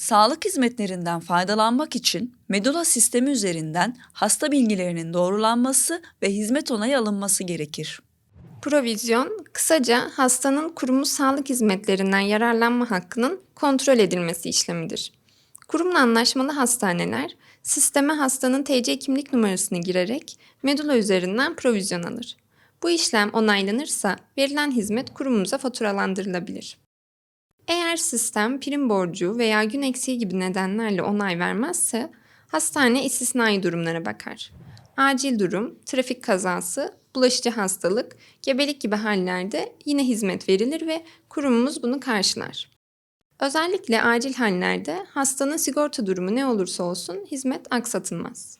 Sağlık hizmetlerinden faydalanmak için Medula sistemi üzerinden hasta bilgilerinin doğrulanması ve hizmet onayı alınması gerekir. Provizyon, kısaca hastanın kurumu sağlık hizmetlerinden yararlanma hakkının kontrol edilmesi işlemidir. Kurumla anlaşmalı hastaneler, sisteme hastanın TC kimlik numarasını girerek Medula üzerinden provizyon alır. Bu işlem onaylanırsa verilen hizmet kurumumuza faturalandırılabilir. Eğer sistem prim borcu veya gün eksiği gibi nedenlerle onay vermezse hastane istisnai durumlara bakar. Acil durum, trafik kazası, bulaşıcı hastalık, gebelik gibi hallerde yine hizmet verilir ve kurumumuz bunu karşılar. Özellikle acil hallerde hastanın sigorta durumu ne olursa olsun hizmet aksatılmaz.